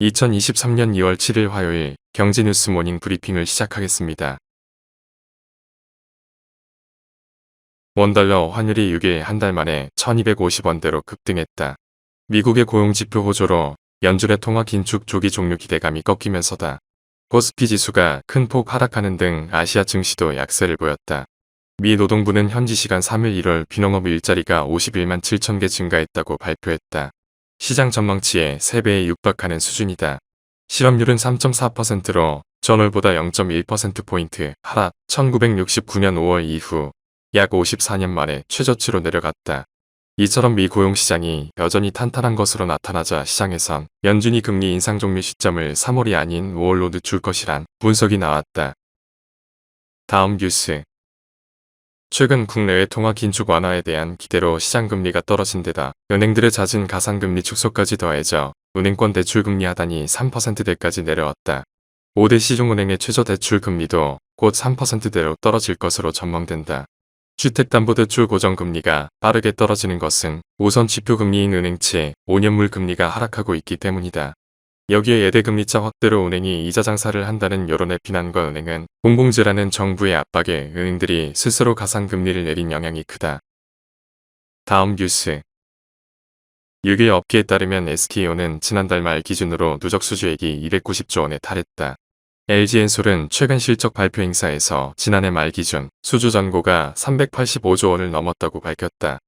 2023년 2월 7일 화요일 경제뉴스 모닝 브리핑을 시작하겠습니다. 원달러 환율이 6일 한 달 만에 1250원대로 급등했다. 미국의 고용지표 호조로 연준의 통화 긴축 조기 종료 기대감이 꺾이면서다. 코스피 지수가 큰 폭 하락하는 등 아시아 증시도 약세를 보였다. 미 노동부는 현지 시간 3일 1월 비농업 일자리가 51만 7천 개 증가했다고 발표했다. 시장 전망치에 3배에 육박하는 수준이다. 실업률은 3.4%로 전월보다 0.1%포인트 하락 1969년 5월 이후 약 54년 만에 최저치로 내려갔다. 이처럼 미 고용시장이 여전히 탄탄한 것으로 나타나자 시장에선 연준이 금리 인상 종료 시점을 3월이 아닌 5월로 늦출 것이란 분석이 나왔다. 다음 뉴스 최근 국내외 통화 긴축 완화에 대한 기대로 시장 금리가 떨어진 데다 은행들의 잦은 가상금리 축소까지 더해져 은행권 대출 금리 하단이 3%대까지 내려왔다. 5대 시중은행의 최저 대출 금리도 곧 3%대로 떨어질 것으로 전망된다. 주택담보대출 고정금리가 빠르게 떨어지는 것은 우선 지표금리인 은행채 5년물 금리가 하락하고 있기 때문이다. 여기에 예대금리차 확대로 은행이 이자 장사를 한다는 여론의 비난과 은행은 공공재라는 정부의 압박에 은행들이 스스로 가상금리를 내린 영향이 크다. 다음 뉴스 6일 업계에 따르면 SKO는 지난달 말 기준으로 누적 수주액이 290조 원에 달했다. LG엔솔은 최근 실적 발표 행사에서 지난해 말 기준 수주 잔고가 385조 원을 넘었다고 밝혔다.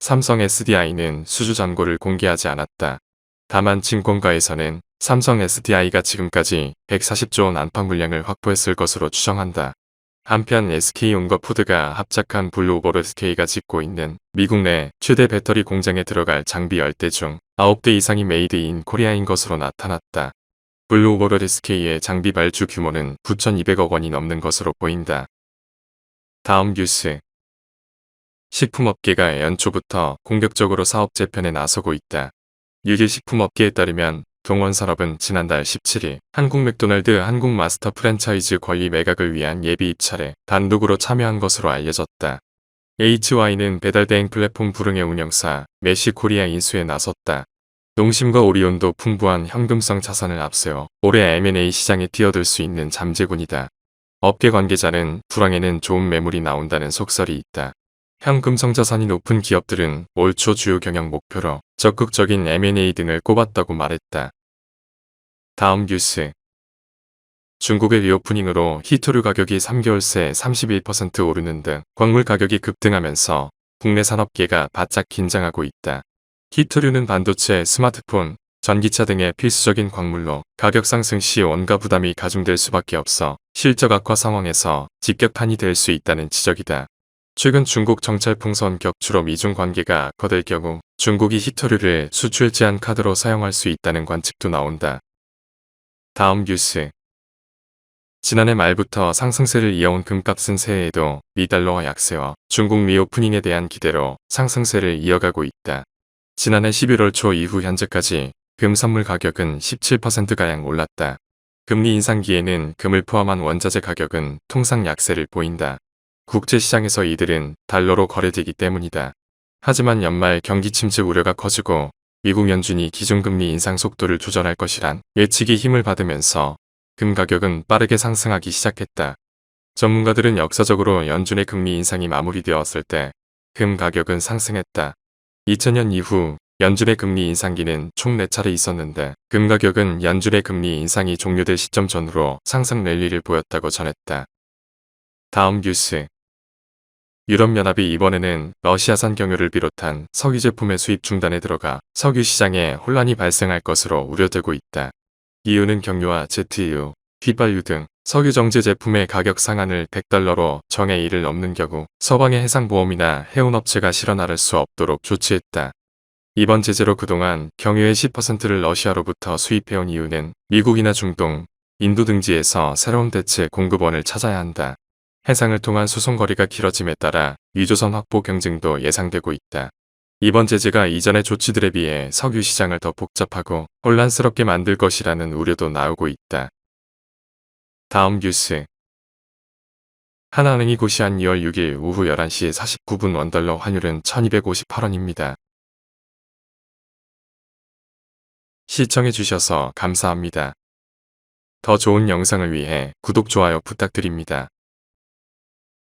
삼성 SDI는 수주 잔고를 공개하지 않았다. 다만 증권가에서는 삼성 SDI가 지금까지 140조 원 안팎 물량을 확보했을 것으로 추정한다. 한편 SK온거푸드가 합작한 블루오버로 SK가 짓고 있는 미국 내 최대 배터리 공장에 들어갈 장비 10대 중 9대 이상이 메이드 인 코리아인 것으로 나타났다. 블루오버럴 SK의 장비 발주 규모는 9,200억 원이 넘는 것으로 보인다. 다음 뉴스 식품업계가 연초부터 공격적으로 사업 재편에 나서고 있다. 유일 식품업계에 따르면 동원산업은 지난달 17일 한국 맥도날드 한국 마스터 프랜차이즈 권리 매각을 위한 예비 입찰에 단독으로 참여한 것으로 알려졌다. HY는 배달 대행 플랫폼 불응의 운영사 메시코리아 인수에 나섰다. 농심과 오리온도 풍부한 현금성 자산을 앞세워 올해 M&A 시장에 뛰어들 수 있는 잠재군이다. 업계 관계자는 불황에는 좋은 매물이 나온다는 속설이 있다. 현금성 자산이 높은 기업들은 올 초 주요 경영 목표로 적극적인 M&A 등을 꼽았다고 말했다. 다음 뉴스 중국의 리오프닝으로 히토류 가격이 3개월 새 31% 오르는 등 광물 가격이 급등하면서 국내 산업계가 바짝 긴장하고 있다. 히토류는 반도체, 스마트폰, 전기차 등의 필수적인 광물로 가격 상승 시 원가 부담이 가중될 수밖에 없어 실적 악화 상황에서 직격탄이 될 수 있다는 지적이다. 최근 중국 정찰 풍선 격추로 미중 관계가 악화될 경우 중국이 히토류를 수출 제한 카드로 사용할 수 있다는 관측도 나온다. 다음 뉴스 지난해 말부터 상승세를 이어온 금값은 새해에도 미달러와 약세와 중국 미오프닝에 대한 기대로 상승세를 이어가고 있다. 지난해 11월 초 이후 현재까지 금 선물 가격은 17%가량 올랐다. 금리 인상기에는 금을 포함한 원자재 가격은 통상 약세를 보인다. 국제시장에서 이들은 달러로 거래되기 때문이다. 하지만 연말 경기 침체 우려가 커지고 미국 연준이 기준금리 인상 속도를 조절할 것이란 예측이 힘을 받으면서 금 가격은 빠르게 상승하기 시작했다. 전문가들은 역사적으로 연준의 금리 인상이 마무리되었을 때 금 가격은 상승했다. 2000년 이후 연준의 금리 인상기는 총 4차례 있었는데 금 가격은 연준의 금리 인상이 종료될 시점 전후로 상승 랠리를 보였다고 전했다. 다음 뉴스 유럽연합이 이번에는 러시아산 경유를 비롯한 석유 제품의 수입 중단에 들어가 석유 시장에 혼란이 발생할 것으로 우려되고 있다. 이유는 경유와 제트유, 휘발유 등 석유 정제 제품의 가격 상한을 100달러로 정해 이를 넘는 경우 서방의 해상보험이나 해운업체가 실어 나를 수 없도록 조치했다. 이번 제재로 그동안 경유의 10%를 러시아로부터 수입해온 이유는 미국이나 중동, 인도 등지에서 새로운 대체 공급원을 찾아야 한다. 해상을 통한 수송거리가 길어짐에 따라 유조선 확보 경쟁도 예상되고 있다. 이번 제재가 이전의 조치들에 비해 석유 시장을 더 복잡하고 혼란스럽게 만들 것이라는 우려도 나오고 있다. 다음 뉴스 하나은행이 고시한 2월 6일 오후 11시 49분 원달러 환율은 1258원입니다. 시청해주셔서 감사합니다. 더 좋은 영상을 위해 구독, 좋아요 부탁드립니다.